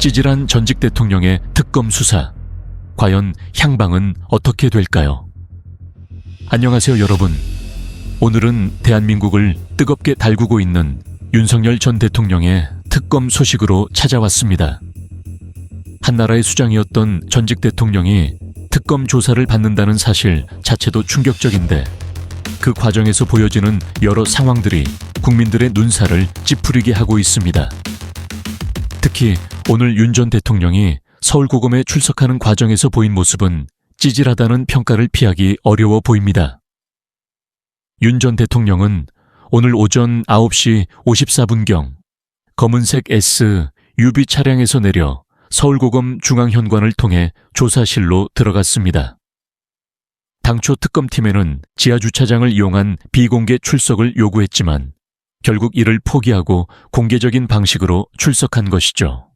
찌질한 전직 대통령의 특검 수사. 과연 향방은 어떻게 될까요? 안녕하세요, 여러분. 오늘은 대한민국을 뜨겁게 달구고 있는 윤석열 전 대통령의 특검 소식으로 찾아왔습니다. 한나라의 수장이었던 전직 대통령이 특검 조사를 받는다는 사실 자체도 충격적인데 그 과정에서 보여지는 여러 상황들이 국민들의 눈살을 찌푸리게 하고 있습니다. 특히 오늘 윤 전 대통령이 서울고검에 출석하는 과정에서 보인 모습은 찌질하다는 평가를 피하기 어려워 보입니다. 윤 전 대통령은 오늘 오전 9시 54분경 검은색 S UB 차량에서 내려 서울고검 중앙현관을 통해 조사실로 들어갔습니다. 당초 특검팀에는 지하주차장을 이용한 비공개 출석을 요구했지만 결국 이를 포기하고 공개적인 방식으로 출석한 것이죠.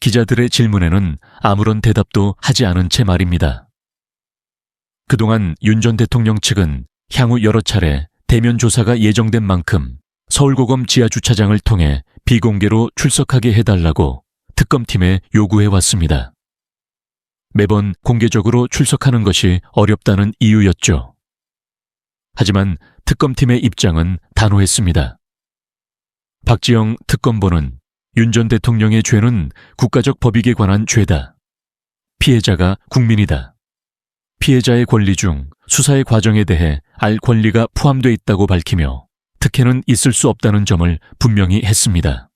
기자들의 질문에는 아무런 대답도 하지 않은 채 말입니다. 그동안 윤 전 대통령 측은 향후 여러 차례 대면 조사가 예정된 만큼 서울고검 지하주차장을 통해 비공개로 출석하게 해달라고 특검팀에 요구해 왔습니다. 매번 공개적으로 출석하는 것이 어렵다는 이유였죠. 하지만 특검팀의 입장은 단호했습니다. 박지영 특검보는 윤 전 대통령의 죄는 국가적 법익에 관한 죄다. 피해자가 국민이다. 피해자의 권리 중 수사의 과정에 대해 알 권리가 포함돼 있다고 밝히며 특혜는 있을 수 없다는 점을 분명히 했습니다.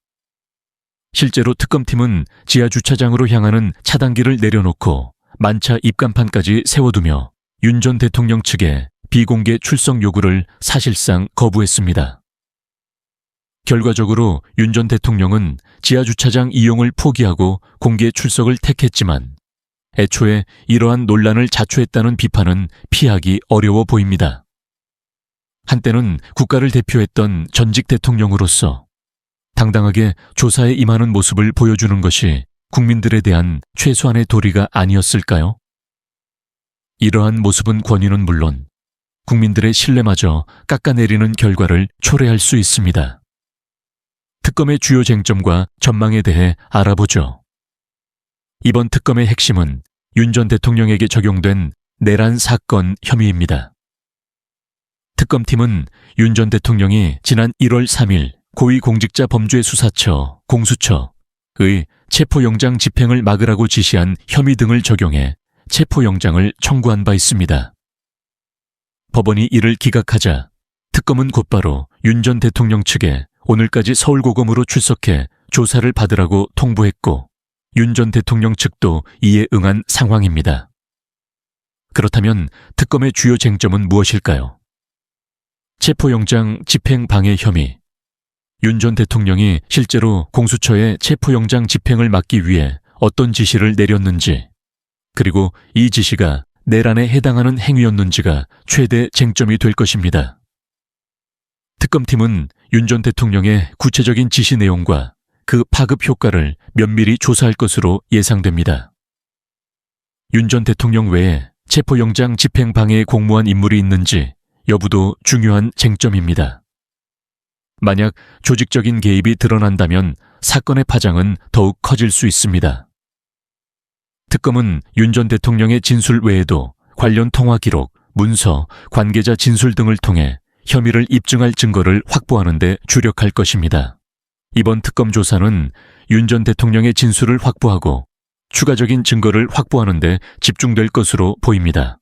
실제로 특검팀은 지하 주차장으로 향하는 차단기를 내려놓고 만차 입간판까지 세워두며 윤 전 대통령 측에 비공개 출석 요구를 사실상 거부했습니다. 결과적으로 윤 전 대통령은 지하 주차장 이용을 포기하고 공개 출석을 택했지만 애초에 이러한 논란을 자초했다는 비판은 피하기 어려워 보입니다. 한때는 국가를 대표했던 전직 대통령으로서 당당하게 조사에 임하는 모습을 보여주는 것이 국민들에 대한 최소한의 도리가 아니었을까요? 이러한 모습은 권위는 물론 국민들의 신뢰마저 깎아내리는 결과를 초래할 수 있습니다. 특검의 주요 쟁점과 전망에 대해 알아보죠. 이번 특검의 핵심은 윤 전 대통령에게 적용된 내란 사건 혐의입니다. 특검팀은 윤 전 대통령이 지난 1월 3일 고위공직자 범죄수사처 공수처의 체포영장 집행을 막으라고 지시한 혐의 등을 적용해 체포영장을 청구한 바 있습니다. 법원이 이를 기각하자 특검은 곧바로 윤 전 대통령 측에 오늘까지 서울고검으로 출석해 조사를 받으라고 통보했고 윤 전 대통령 측도 이에 응한 상황입니다. 그렇다면 특검의 주요 쟁점은 무엇일까요? 체포영장 집행 방해 혐의. 윤 전 대통령이 실제로 공수처에 체포영장 집행을 막기 위해 어떤 지시를 내렸는지, 그리고 이 지시가 내란에 해당하는 행위였는지가 최대 쟁점이 될 것입니다. 특검팀은 윤 전 대통령의 구체적인 지시 내용과 그 파급 효과를 면밀히 조사할 것으로 예상됩니다. 윤 전 대통령 외에 체포영장 집행 방해에 공모한 인물이 있는지 여부도 중요한 쟁점입니다. 만약 조직적인 개입이 드러난다면 사건의 파장은 더욱 커질 수 있습니다. 특검은 윤 전 대통령의 진술 외에도 관련 통화 기록, 문서, 관계자 진술 등을 통해 혐의를 입증할 증거를 확보하는 데 주력할 것입니다. 이번 특검 조사는 윤 전 대통령의 진술을 확보하고 추가적인 증거를 확보하는 데 집중될 것으로 보입니다.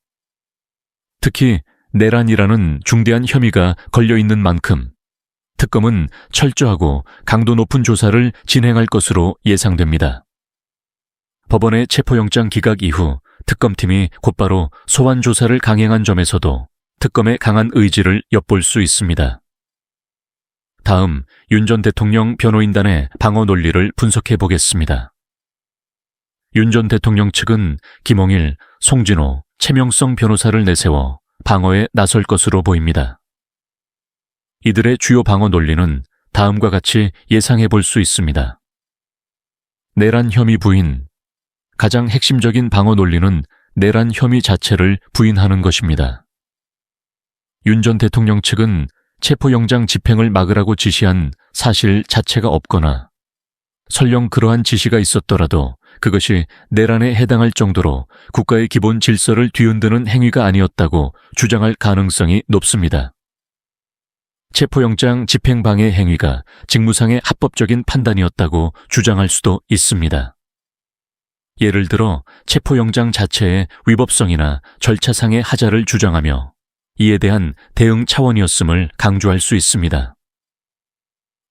특히 내란이라는 중대한 혐의가 걸려 있는 만큼 특검은 철저하고 강도 높은 조사를 진행할 것으로 예상됩니다. 법원의 체포영장 기각 이후 특검팀이 곧바로 소환 조사를 강행한 점에서도 특검의 강한 의지를 엿볼 수 있습니다. 다음 윤 전 대통령 변호인단의 방어 논리를 분석해 보겠습니다. 윤 전 대통령 측은 김홍일, 송진호, 최명성 변호사를 내세워 방어에 나설 것으로 보입니다. 이들의 주요 방어 논리는 다음과 같이 예상해 볼 수 있습니다. 내란 혐의 부인. 가장 핵심적인 방어 논리는 내란 혐의 자체를 부인하는 것입니다. 윤 전 대통령 측은 체포영장 집행을 막으라고 지시한 사실 자체가 없거나 설령 그러한 지시가 있었더라도 그것이 내란에 해당할 정도로 국가의 기본 질서를 뒤흔드는 행위가 아니었다고 주장할 가능성이 높습니다. 체포영장 집행방해 행위가 직무상의 합법적인 판단이었다고 주장할 수도 있습니다. 예를 들어 체포영장 자체의 위법성이나 절차상의 하자를 주장하며 이에 대한 대응 차원이었음을 강조할 수 있습니다.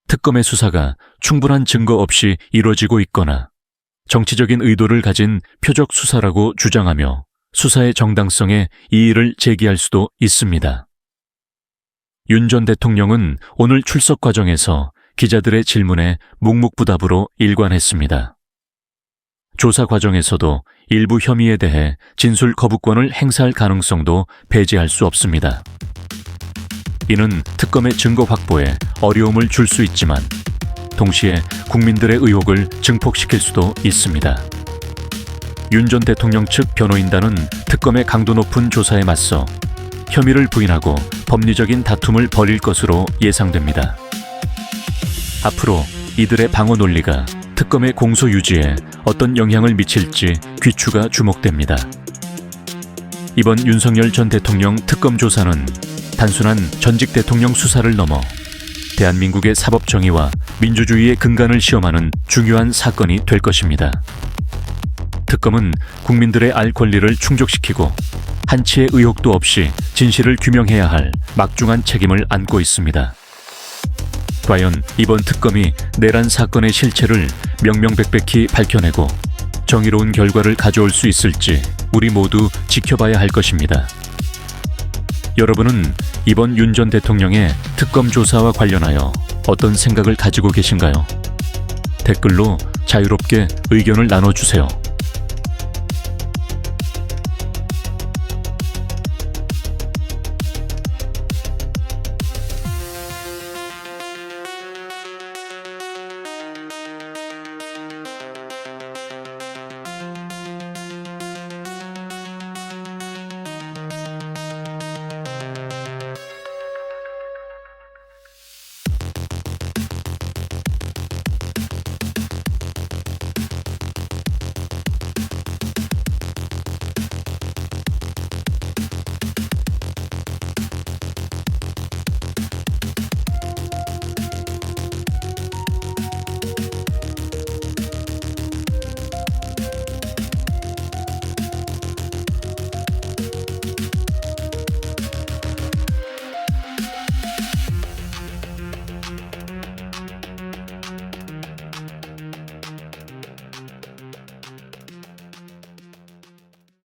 특검의 수사가 충분한 증거 없이 이루어지고 있거나 정치적인 의도를 가진 표적 수사라고 주장하며 수사의 정당성에 이의를 제기할 수도 있습니다. 윤 전 대통령은 오늘 출석 과정에서 기자들의 질문에 묵묵부답으로 일관했습니다. 조사 과정에서도 일부 혐의에 대해 진술 거부권을 행사할 가능성도 배제할 수 없습니다. 이는 특검의 증거 확보에 어려움을 줄 수 있지만 동시에 국민들의 의혹을 증폭시킬 수도 있습니다. 윤 전 대통령 측 변호인단은 특검의 강도 높은 조사에 맞서 혐의를 부인하고 법리적인 다툼을 벌일 것으로 예상됩니다. 앞으로 이들의 방어 논리가 특검의 공소 유지에 어떤 영향을 미칠지 귀추가 주목됩니다. 이번 윤석열 전 대통령 특검 조사는 단순한 전직 대통령 수사를 넘어 대한민국의 사법 정의와 민주주의의 근간을 시험하는 중요한 사건이 될 것입니다. 특검은 국민들의 알 권리를 충족시키고 한치의 의혹도 없이 진실을 규명해야 할 막중한 책임을 안고 있습니다. 과연 이번 특검이 내란 사건의 실체를 명명백백히 밝혀내고 정의로운 결과를 가져올 수 있을지 우리 모두 지켜봐야 할 것입니다. 여러분은 이번 윤 전 대통령의 특검 조사와 관련하여 어떤 생각을 가지고 계신가요? 댓글로 자유롭게 의견을 나눠주세요.